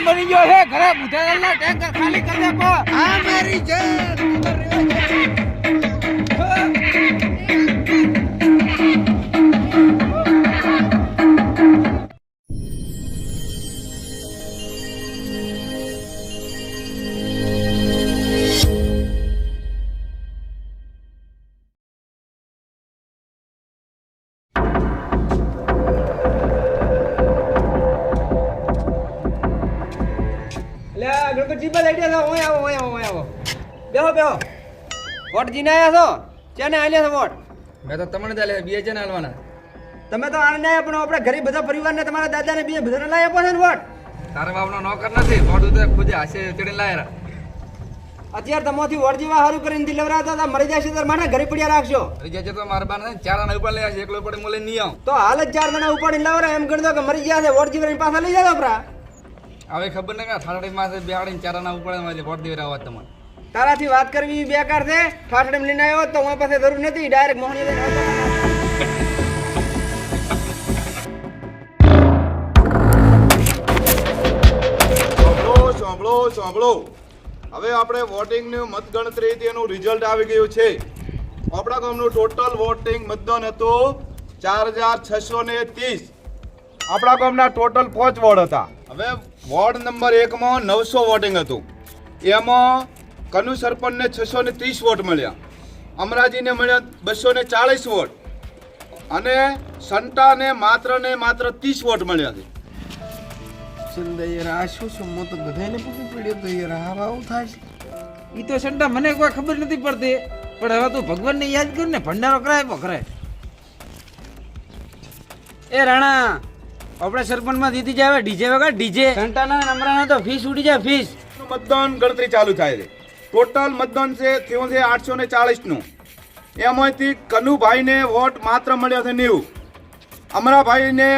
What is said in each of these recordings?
બની ગયો છે. ઘરે બુધાયેલા ટેન્કર એટલે ગણપતજી બા લઈ દે ઓય આવો ઓય આવો ઓય આવો. બેહો બેહો. વોટ જીને આવ્યા છો? ચેને આલ્યા છો વોટ? મેં તો તમને ચાલે બે છે ને હાલવાના તમે તો આને નહીં પણ આપણે ઘરી બધા પરિવારને તમારા દાદાને બે બધાને લાવી આપો છે ને વોટ? તારા બાપનો નોકર નથી વોટ તો ખુદે હાસે ચડી લાયરા અત્યારે તમાથી વોટ જેવા સારું કરીને દિલવરાતા હતા મરી જશે ત્યારે માને ઘરે પડ્યા રાખશો મરી જશે તો મારા બાને ચાર આના ઉપર લઈ આવશે એકલો પડે મોલે નહીં આવ. તો હાલ જ ચાર જણા ઉપર લાવરા એમ ગણતો કે મરી ગયા છે વોટ જીવરાની પાછા લઈ જાવ પરા હવે ખબર નહીં કે ઠાઠડી માસે બેહાડીને ચાર આના ઉપર મારી વોટ દેવા આવવા તમારે તારાથી વાત કરવી બેકાર છે. ઠાઠડી લઈને આવ્યો તો મારી પાસે જરૂર નથી. ડાયરેક્ટ મોહની લઈને આવતો. સાંભળો સાંભળો સાંભળો. હવે આપણે વોટિંગનું મતગણતરી તેનું રિઝલ્ટ આવી ગયું છે. આપણા ગામનું ટોટલ વોટિંગ મતદાન હતું ચાર હજાર છસો ને ત્રીસ. આપણા ગામના ટોટલ પાંચ વોર્ડ હતા. હવે વોર્ડ નંબર એકમાં નવસો વોટિંગ હતું. એમાં કનુ સરપંચને છસો ને ત્રીસ વોટ મળ્યા. અમરાજીને મળ્યા બસો ને ચાળીસ વોટ અને સંટાને માત્ર ને માત્ર ત્રીસ વોટ મળ્યા છે. ચંદા યાર આ શું શું મો તો બધાને પૂછવું પડ્યું તો યાર આ આવું થાય છે? ઈ તો સંટા મને કોઈ ખબર નથી પડતી. પણ હવે તું ભગવાનને યાદ કર ને ભંડારો કરાય કરાય એ રાણા આપણે સરપંચમાં દીધી જાય ડીજે વગર ડીજે. ઘંટાના નંબરાના તો ફીસ ઉડી જાય ફીસ મતદાન ગણતરી ચાલુ થાય છે. ટોટલ મતદાન છે થયું છે આઠસો ને ચાલીસનું એમાંથી કનુભાઈને વોટ માત્ર મળ્યા છે નેવું. અમરાભાઈને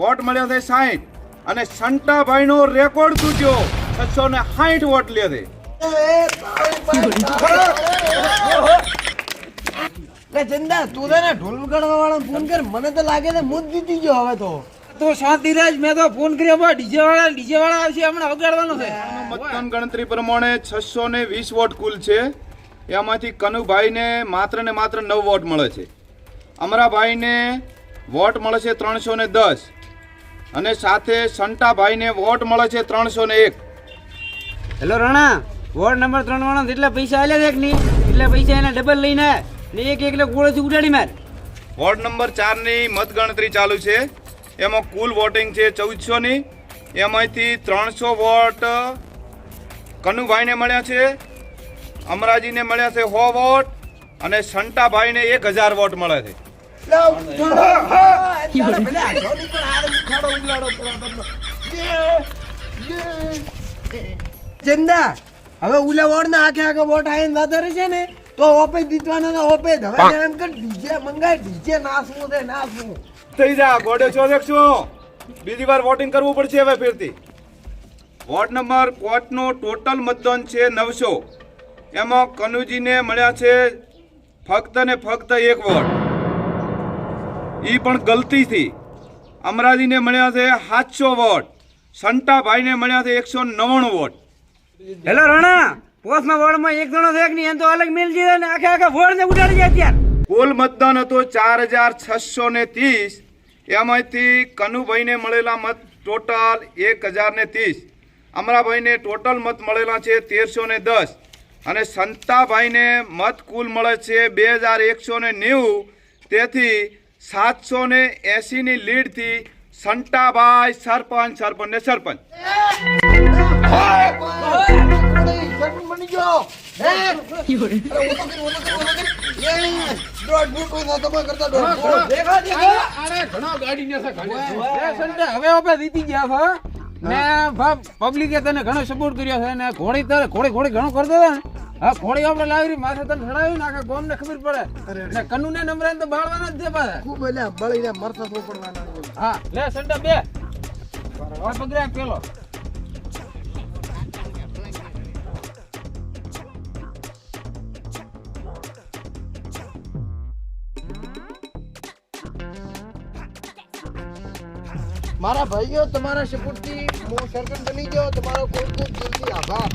વોટ મળ્યા છે સાહીઠ. અને સંટાભાઈનો રેકોર્ડ તૂટ્યો. છસો ને સાહીઠ વોટ લે છે. જિંદા તું તને ઢોલ ગણવા વાળા ફોન કર. મને તો લાગે છે હું જ જીતી ગયો હવે તો. તો શાંતિ રાજ મેં તો ફોન કર્યો બા ડીજે વાળા ડીજે વાળા આવશે હમણાં વગાડવાનો છે. મતદાન ગણતરી પ્રમાણે છસો ને વીસ વોટ કુલ છે. એમાંથી કનુભાઈને માત્ર ને માત્ર નવ વોટ મળે છે. અમરાભાઈને વોટ મળે છે ત્રણસો ને દસ. અને સાથે સંટાભાઈને વોટ મળે છે ત્રણસો ને એક. હેલો રાણા વોર્ડ નંબર ત્રણ વાળા જેટલા પૈસા આલ્યા છે કે નહીં? એટલા પૈસા એના ડબલ લઈને. ને એક એકલે ગોળેથી ઉડાડી માર. વોર્ડ નંબર ચારની મતગણતરી ચાલુ છે. એમાં કુલ વોટિંગ છે ચૌદસોની એમાંથી ત્રણસો વોટ કનુભાઈને મળ્યા છે અમરાજીને મળ્યા છે સો વોટ અને સંટાભાઈને એક હજાર વોટ મળે છે. ચંદા હવે ઉલા વોટ ના આખે આખે વોટ આવીને વધારે છે ને તો ઓપે જીતવાનો ને ઓપે હવે એમ કે ડીજે મંગાય ડીજે નાસવું છે નાસવું થઈ જા ગોડે છો દેખશો બીજી વાર વોટિંગ કરવું પડશે હવે ફેરથી. વોર્ડ નંબર કોટનું ટોટલ મતદાન છે નવસો. એમાં કનુજીને મળ્યા છે ફક્ત ને ફક્ત એક વોટ એ પણ ગલતીથી. અમરાજીને મળ્યા છે સાતસો વોટ સંટાભાઈને મળ્યા છે એકસો નવ્વાણું વોટ હેલો રાણા પોસ્ટમાં વોર્ડમાં એક જણો છે કે નહીં એમ તો અલગ મેલ જીધે ને આખે આખા વોર્ડને ઉડાડી જાય અત્યારે. કુલ મતદાન હતું ચાર હજાર છસો ને ત્રીસ એમાંથી કનુભાઈને મળેલા મત ટોટલ એક હજાર ને ત્રીસ અમરાભાઈને ટોટલ મત મળેલા છે તેરસો ને દસ અને સંતાભાઈને મત કુલ મળે છે બે હજાર એકસો ને નેવું તેથી સાતસો ને એંસીની લીડથી સંતાભાઈ સરપંચ સરપંચ ને સરપંચ બની દોઢ હવે આપણે જીતી ગયા છો ને પબ્લિકે તને ઘણો સપોર્ટ કર્યો છે ને ઘોડી તને ઘોડી ઘોડી ઘણો કરતો હતો ને? હા ઘોડી આપણે લાવી માથે તને ચડાવી નાખે આખા ગામને ખબર પડે. ને કનુ ને નંબર તો બાળવાના જ છે પાછા. ખૂબ એટલે બળીને મરતા પડવાના હા લે સંડા બે. પગરે પેલો. મારા ભાઈઓ તમારા સપોર્ટથી હું સરપંચ બની ગયો. તમારો ખૂબ ખૂબ દિલથી આભાર.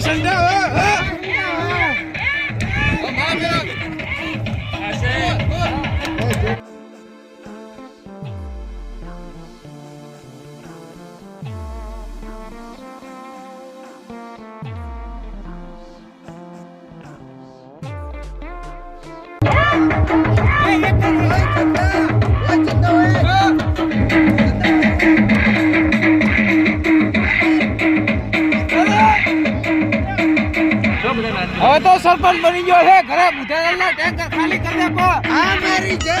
संध्या હવે તો સરપંચ બની ગયો છે. ઘરે બુધેલા ટેન્કર ખાલી કરી દે આ મારી જય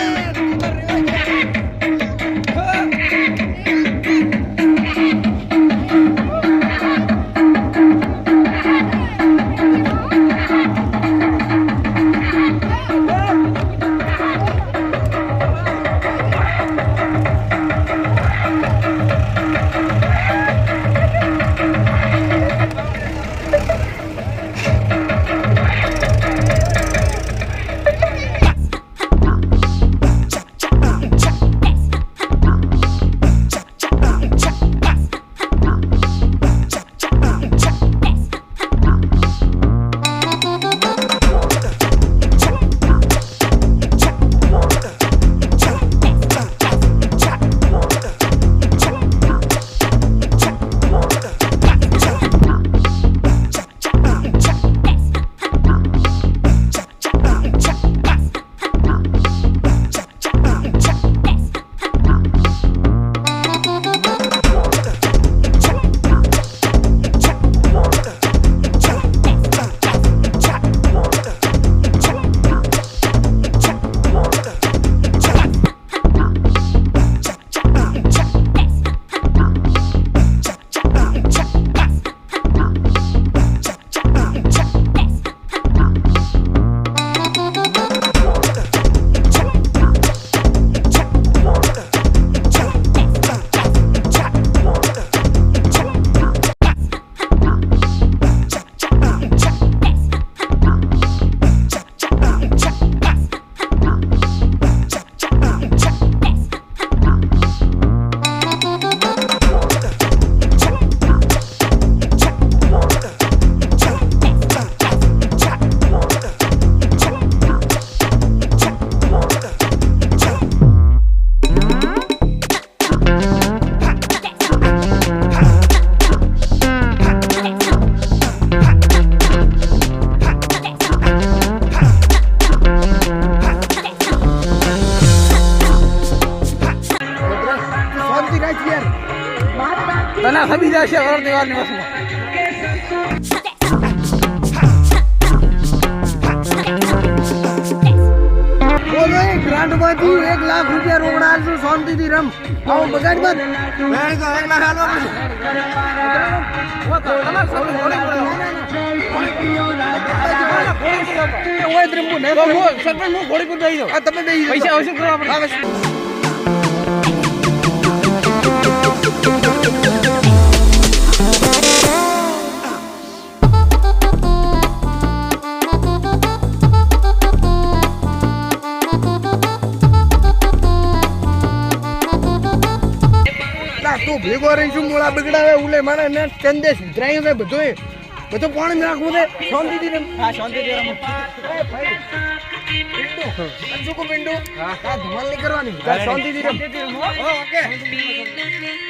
તહેવારની વસ્તુમાં ગ્રાન્ટમાંથી એક લાખ રૂપિયા રોકડા આલજો શાંતિથી રમ. આવો બગાડ મત તમારે સરપંચ ઘોડી ના, ભેગો રહીશું મોળા બગડાવે ઉલે મારે ને ચંદે સુધરાયું ને બધું બધું પાણી નાખવું દે શાંતિથી રમ. હા શાંતિથી રમો. પિંડુ? હા. ધમાલ નહીં કરવાની. શાંતિથી રમો. Okay.